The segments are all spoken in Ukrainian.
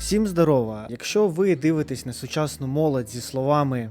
Всім здорова! Якщо ви дивитесь на сучасну молодь зі словами,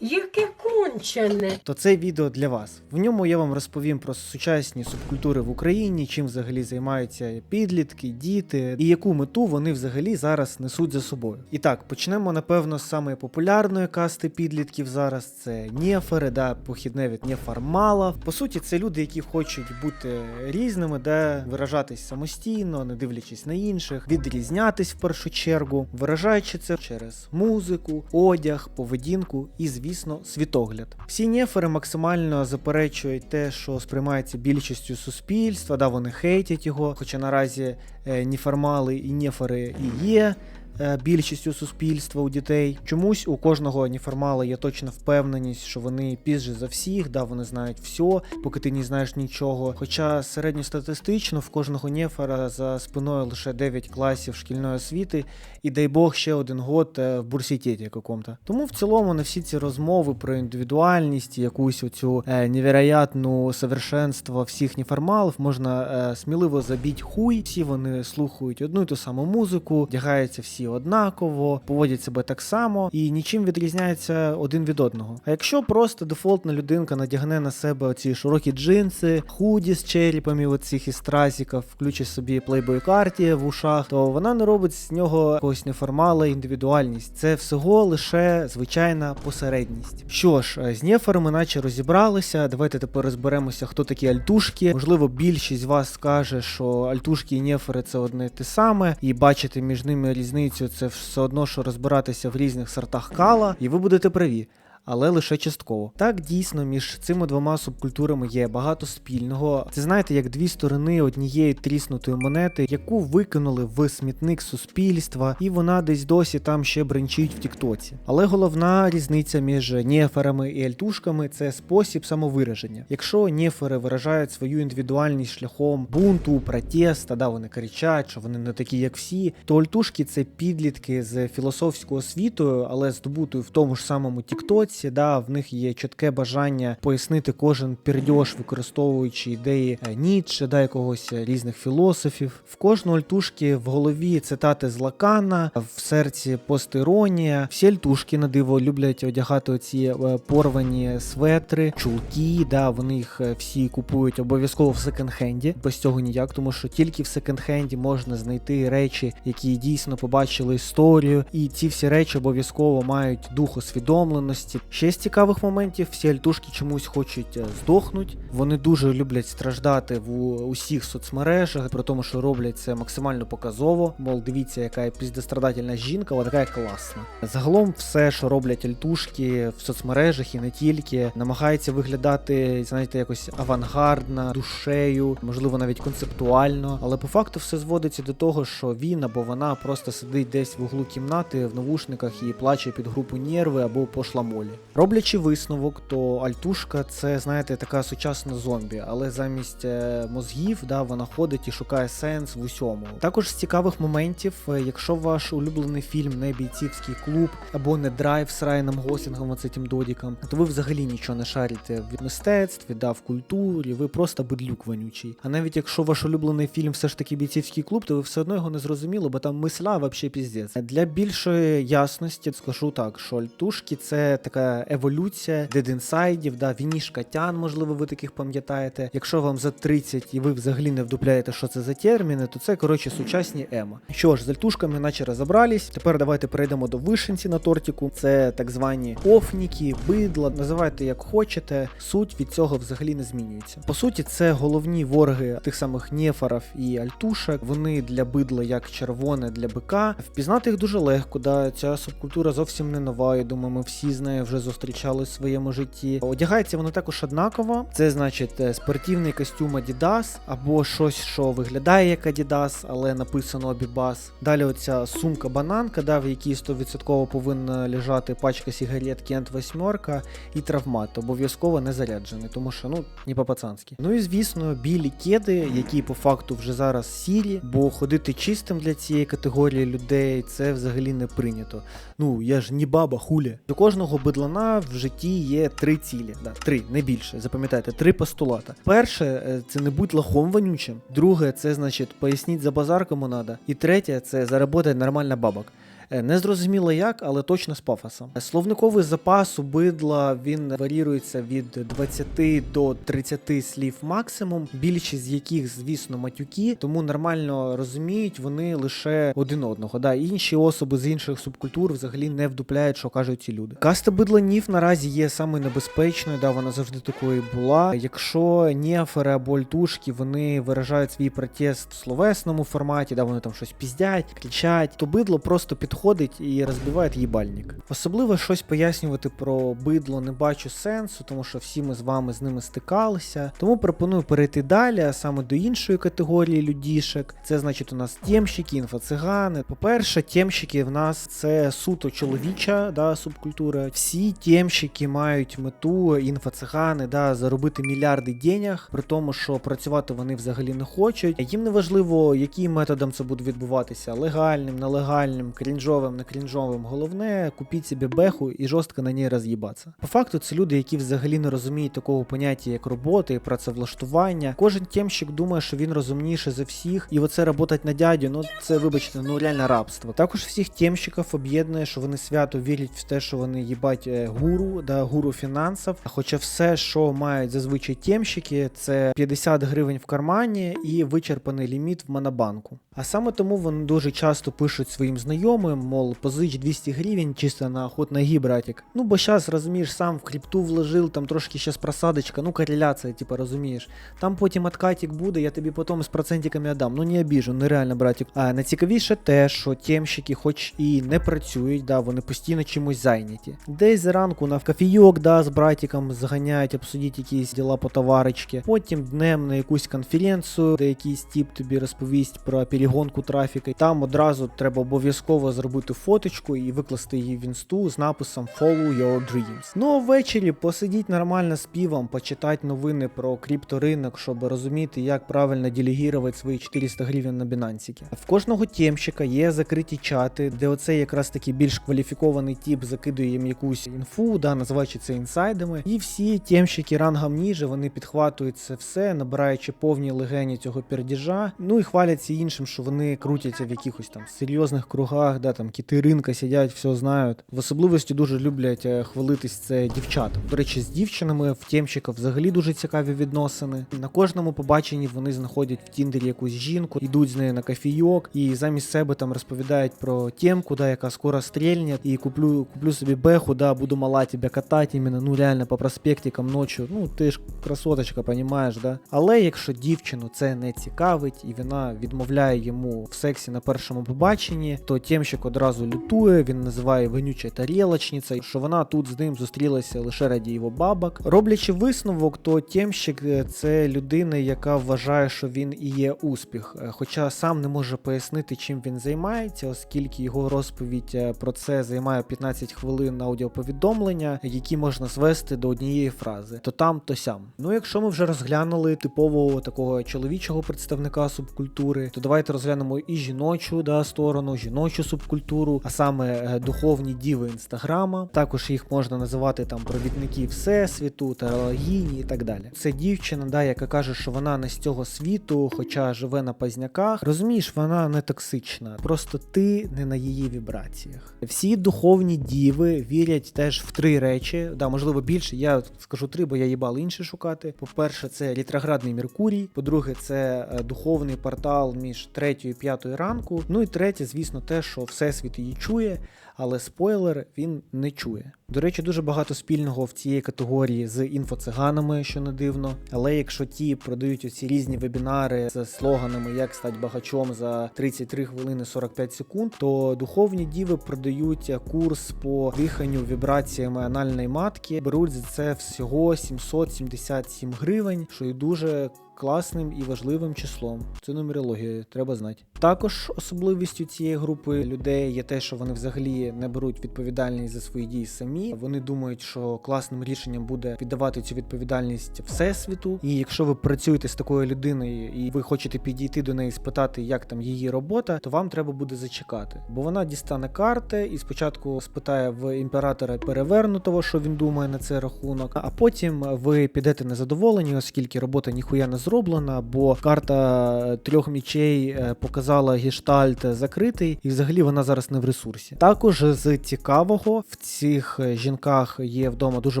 яке кончене. то це відео для вас. В ньому я вам розповім про сучасні субкультури в Україні, чим взагалі займаються підлітки, діти і яку мету вони взагалі зараз несуть за собою. І так, почнемо напевно з самої популярної касти підлітків зараз. Це нефери, да, похідне від нефармала. По суті, це люди, які хочуть бути різними, да, виражатись самостійно, не дивлячись на інших, відрізнятись в першу чергу, виражаючи це через музику, одяг, поведінку і, звісно, світогляд. Всі нефери максимально заперечують те, що сприймається більшістю суспільства, да, вони хейтять його, хоча наразі е, неформали і нефери і є. Е, Більшістю суспільства у дітей чомусь у кожного неформала є точна впевненість, що вони пізже за всіх, да вони знають все, поки ти не знаєш нічого. Хоча середньостатистично в кожного нефера за спиною лише 9 класів шкільної освіти, і дай Бог ще один год е, в бурсітеті каком-то. Тому в цілому на всі ці розмови про індивідуальність, якусь оцю е, невероятну совершенство всіх неформалів можна е, сміливо забіть хуй. Всі вони слухають одну і ту саму музику, вдягаються всі однаково, поводять себе так само і нічим відрізняються один від одного. А якщо просто дефолтна людинка надягне на себе оці широкі джинси, худі з черепами оцих із стразіків, включить собі плейбой карті в ушах, то вона не робить з нього якогось неформала індивідуальність. Це всього лише звичайна посередність. Що ж, е, з неферами наче розібралися. Давайте тепер розберемося, хто такі альтушки. Можливо, більшість з вас скаже, що альтушки і нефери це одне те саме, і бачити між ними різницю це все одно, що розбиратися в різних сортах кала, і ви будете праві. Але лише частково. Так дійсно між цими двома субкультурами є багато спільного. Це знаєте, як дві сторони однієї тріснутої монети, яку викинули в смітник суспільства, і вона десь досі там ще бренчить в Тіктоці. Але головна різниця між неферами і альтушками це спосіб самовираження. Якщо нефери виражають свою індивідуальність шляхом бунту, протеста, да вони кричать, що вони не такі, як всі, то альтушки це підлітки з філософською освітою, але здобутою в тому ж самому Тіктоці. Да, в них є чітке бажання пояснити кожен пердьош, використовуючи ідеї е, Ніцше, да, якогось е, різних філософів. В кожного альтушки в голові цитати з Лакана, в серці постіронія. Всі альтушки на диво люблять одягати оці е, порвані светри, чулки. Да, вони їх всі купують обов'язково в секонд-хенді. Без цього ніяк, тому що тільки в секонд-хенді можна знайти речі, які дійсно побачили історію, і ці всі речі обов'язково мають дух усвідомленості. Ще з цікавих моментів всі альтушки чомусь хочуть е, здохнуть. Вони дуже люблять страждати в усіх соцмережах, при тому, що роблять це максимально показово. Мол, дивіться, яка піздестрадательна жінка, вона така класна. Загалом, все, що роблять альтушки в соцмережах і не тільки, намагається виглядати, знаєте, якось авангардно, душею, можливо, навіть концептуально. Але по факту все зводиться до того, що він або вона просто сидить десь в углу кімнати в навушниках і плаче під групу нерви або пошла молі. Роблячи висновок, то альтушка це, знаєте, така сучасна зомбі, але замість е, мозгів, да, вона ходить і шукає сенс в усьому. Також з цікавих моментів, е, якщо ваш улюблений фільм не бійцівський клуб або не драйв з Райаном Гослінгом, оцим додіком, то ви взагалі нічого не шарите в мистецтві, да, в культурі, ви просто бидлюк вонючий. А навіть якщо ваш улюблений фільм все ж таки бійцівський клуб, то ви все одно його не зрозуміли, бо там мисля вообще піздець. Для більшої ясності скажу так, що альтушки це така еволюція дедінсайдів, да, вінішка тян, можливо, ви таких пам'ятаєте. Якщо вам за 30 і ви взагалі не вдупляєте, що це за терміни, то це коротше сучасні ема. Що ж, з альтушками наче розібрались. Тепер давайте перейдемо до вишенці на тортику. Це так звані офніки, бидла, називайте як хочете. Суть від цього взагалі не змінюється. По суті, це головні вороги тих самих нефарів і альтушок. Вони для бидла як червоне для бика. Впізнати їх дуже легко. Да, ця субкультура зовсім не нова. Я думаю, ми всі з нею вже зустрічали в своєму житті. Одягається воно також однаково. Це значить е, спортивний костюм Adidas або щось, що виглядає як Adidas, але написано Abibas. Далі оця сумка бананка, да, в якій 100% повинна лежати пачка сигарет Кент восьмерка і травмат, обов'язково не заряджений, тому що ну не по-пацанськи. Ну і звісно, білі кеди, які по факту вже зараз сірі, бо ходити чистим для цієї категорії людей це взагалі не прийнято. Ну я ж не баба хулі. До кожного бидлана в житті є три цілі. Да, три, не більше. Запам'ятайте, три постулата. Перше, е, це не будь лохом вонючим. Друге, це значить поясніть за базар кому надо. І третє це заработати нормально бабок. Е, Не зрозуміло як, але точно з пафосом. Словниковий запас у бидла він варірується від 20 до 30 слів максимум, більшість з яких, звісно, матюки, тому нормально розуміють вони лише один одного. Да, інші особи з інших субкультур взагалі не вдупляють, що кажуть ці люди. Каста бидланів наразі є саме небезпечною, да, вона завжди такою була. Якщо нефери або альтушки вони виражають свій протест в словесному форматі, да, вони там щось піздять, кричать, то бидло просто підходить і розбиває їбальник. Особливо щось пояснювати про бидло не бачу сенсу, тому що всі ми з вами з ними стикалися. Тому пропоную перейти далі, а саме до іншої категорії людішек. Це значить у нас тємщики, інфоцигани. По-перше, тємщики в нас це суто чоловіча да, субкультура. Всі тємщики мають мету інфоцигани, да, заробити мільярди денег, при тому, що працювати вони взагалі не хочуть. Їм не важливо, яким методом це буде відбуватися: легальним, нелегальним, крінжовим, не крінжовим. Головне, купіть собі беху і жорстко на ній роз'їбатися. По факту, це люди, які взагалі не розуміють такого поняття, як робота і працевлаштування. Кожен тємщик думає, що він розумніше за всіх, і оце работать на дядю, ну це вибачте, ну реально рабство. Також всіх тємщиків об'єднує, що вони свято вірять в те, що вони їбать е, гуру, да, гуру фінансів. Хоча все, що мають зазвичай тємщики, це 50 гривень в кармані і вичерпаний ліміт в монобанку. А саме тому вони дуже часто пишуть своїм знайомим, мол, позич 200 гривень чисто на охот ноги, братик. Ну бо зараз, розумієш, сам в крипту вложив, там трошки щас просадочка, ну кореляція, типа, розумієш. Там потім откатик буде, я тобі потім з процентиками отдам. Ну не обіжу, нереально, братик. А найцікавіше те, що тємщики, хоч і не працюють, да, вони постійно чимось зайняті. Десь зранку на кофійок, да, з братиком зганяють, обсудіть якісь діла по товарочки. Потім днем на якусь конференцію, де якийсь тіп тобі розповість про перегонку трафіка. Там одразу треба обов'язково зробити фоточку і викласти її в інсту з написом Follow Your Dreams. Ну а ввечері посидіть нормально з півом, почитати новини про крипторинок, щоб розуміти, як правильно делегувати свої 400 гривень на бінансіки. В кожного тємщика є закриті чати, де оцей якраз таки більш кваліфікований тип закидує їм якусь інфу, да, називаючи це інсайдами. І всі тємщики рангом ніже, вони підхватують це все, набираючи повні легені цього пердіжа. Ну і хваляться іншим, що вони крутяться в якихось там серйозних кругах, да, там кіти ринка сидять, все знають. В особливості дуже люблять е, хвалитись це дівчата. До речі, з дівчинами в тємщиків взагалі дуже цікаві відносини. На кожному побаченні вони знаходять в Тіндері якусь жінку, йдуть з нею на кофійок і замість себе там розповідають про тємку, да, яка скоро стрільне, і куплю, куплю собі беху, да, буду мала тебе катати іменно, ну реально по проспектикам ночі. Ну ти ж красоточка, понімаєш, да? Але якщо дівчину це не цікавить і вона відмовляє йому в сексі на першому побаченні, то тємщик одразу лютує, він називає вонюча тарілочниця, що вона тут з ним зустрілася лише раді його бабок. Роблячи висновок, то тємщик е, це людина, яка вважає, що він і є успіх, е, хоча сам не може пояснити, чим він займається, оскільки його розповідь е, про це займає 15 хвилин аудіоповідомлення, які можна звести до однієї фрази: то там, то сям. Ну, якщо ми вже розглянули типового такого чоловічого представника субкультури, то давайте розглянемо і жіночу да, сторону, жіночу субкультуру, а саме е, духовні діви інстаграма. Також їх можна називати там провідники всесвіту, тарологіні і так далі. Це дівчина, да, яка каже, що вона не з цього світу, хоча живе на пазняках. Розумієш, вона не токсична, просто ти не на її вібраціях. Всі духовні діви вірять теж в три речі, да, можливо, більше. Я скажу три, бо я їбал інші шукати. По-перше, це ретроградний Меркурій. По-друге, це е, духовний портал між третьою і п'ятою ранку. Ну і третє, звісно, те, що всесвіт її чує, але спойлер він не чує. До речі, дуже багато спільного в цієї категорії з інфоциганами, що не дивно. Але якщо ті продають оці різні вебінари з слоганами, як стати багачом за 33 хвилини 45 секунд, то духовні діви продають курс по диханню вібраціями анальної матки. Беруть за це всього 777 гривень, що є дуже класним і важливим числом. Це нумерологія, треба знати. Також особливістю цієї групи людей є те, що вони взагалі не беруть відповідальність за свої дії самі. Вони думають, що класним рішенням буде віддавати цю відповідальність всесвіту. І якщо ви працюєте з такою людиною і ви хочете підійти до неї спитати, як там її робота, то вам треба буде зачекати. Бо вона дістане карти і спочатку спитає в імператора перевернутого, що він думає на цей рахунок, а потім ви підете незадоволені, оскільки робота ніхуя не зроблена, бо карта трьох мічей е, показала гештальт закритий, і взагалі вона зараз не в ресурсі. Також з цікавого в цих е, жінках є вдома дуже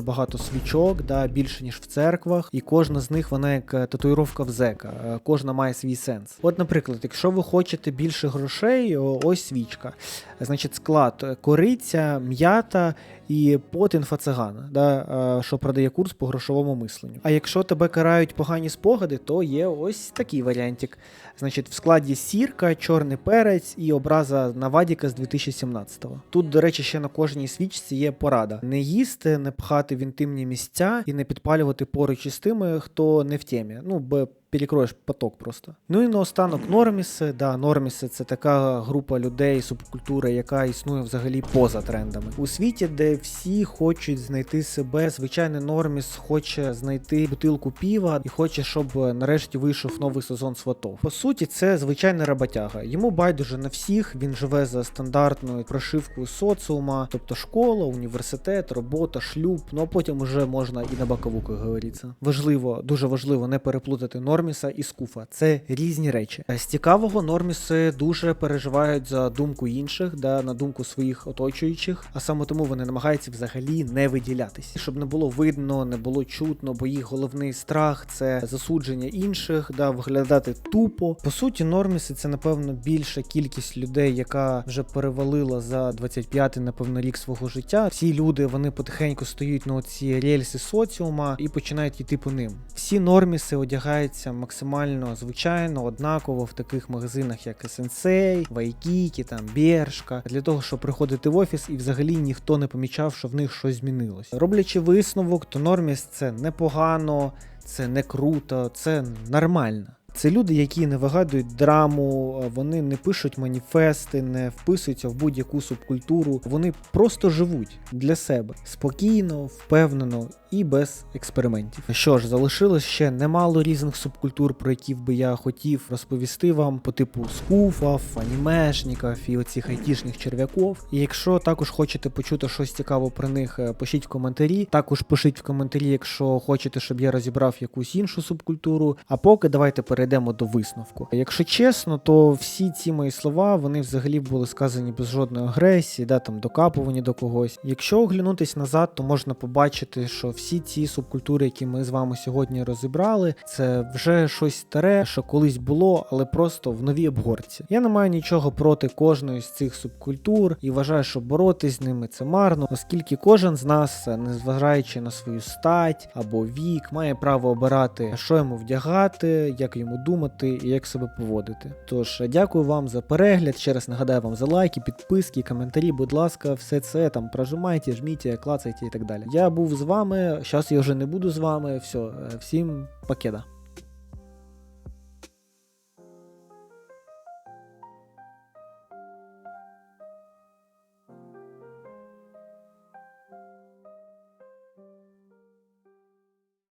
багато свічок, да, більше ніж в церквах, і кожна з них вона як е, татуїровка в зека. Е, Кожна має свій сенс. От, наприклад, якщо ви хочете більше грошей, ось свічка. Значить, склад кориця, м'ята і пот інфацигана, да, е, що продає курс по грошовому мисленню. А якщо тебе карають погані спогади, то є ось такий варіантик. Значить, в складі сірка, чорний перець і образа Навадіка з 2017-го. Тут, до речі, ще на кожній свічці є порада: не їсти, не пхати в інтимні місця і не підпалювати поруч із тими, хто не в темі. Ну, бо перекроєш поток просто. Ну і наостанок норміси. Да, норміси це така група людей, субкультура, яка існує взагалі поза трендами. У світі, де всі хочуть знайти себе, звичайний норміс хоче знайти бутилку піва і хоче, щоб е, нарешті вийшов новий сезон сватов. По суті, це звичайний роботяга. Йому байдуже на всіх. Він живе за стандартною прошивкою соціума, тобто школа, університет, робота, шлюб. Ну а потім уже можна і на бокову, як говориться. Важливо, дуже важливо не переплутати норміса і скуфа. Це різні речі. З цікавого норміси дуже переживають за думку інших, да, на думку своїх оточуючих, а саме тому вони намагаються взагалі не виділятись, щоб не було видно, не було чутно, бо їх головний страх це засудження інших, да, виглядати тупо. По суті, норміси це напевно більша кількість людей, яка вже перевалила за 25-й, напевно, рік свого життя. Всі люди вони потихеньку стоять на ці рельси соціума і починають йти по ним. Всі норміси одягаються максимально звичайно, однаково в таких магазинах, як Sensei, Вайкікі, там Бершка, для того, щоб приходити в офіс і взагалі ніхто не помічав, що в них щось змінилось. Роблячи висновок, то норміс це непогано, це не круто, це нормально. Це люди, які не вигадують драму, вони не пишуть маніфести, не вписуються в будь-яку субкультуру. Вони просто живуть для себе спокійно, впевнено і без експериментів. Що ж, залишилось ще немало різних субкультур, про які би я хотів розповісти вам по типу скуфав, анімешників і оцих айтішних черв'яков. І якщо також хочете почути щось цікаве про них, е, пишіть в коментарі. Також пишіть в коментарі, якщо хочете, щоб я розібрав якусь іншу субкультуру. А поки давайте перейдемо до висновку. Якщо чесно, то всі ці мої слова вони взагалі були сказані без жодної агресії, да там докапування до когось. Якщо оглянутись назад, то можна побачити, що всі ці субкультури, які ми з вами сьогодні розібрали, це вже щось старе, що колись було, але просто в новій обгорці. Я не маю нічого проти кожної з цих субкультур і вважаю, що боротись з ними це марно, оскільки кожен з нас, незважаючи на свою стать або вік, має право обирати, що йому вдягати, як йому думати і як себе поводити. Тож дякую вам за перегляд. Ще раз нагадаю вам за лайки, підписки, коментарі. Будь ласка, все це там прожимайте, жміть, клацайте і так далі. Я був з вами. Зараз я вже не буду з вами. Все, всім покеда.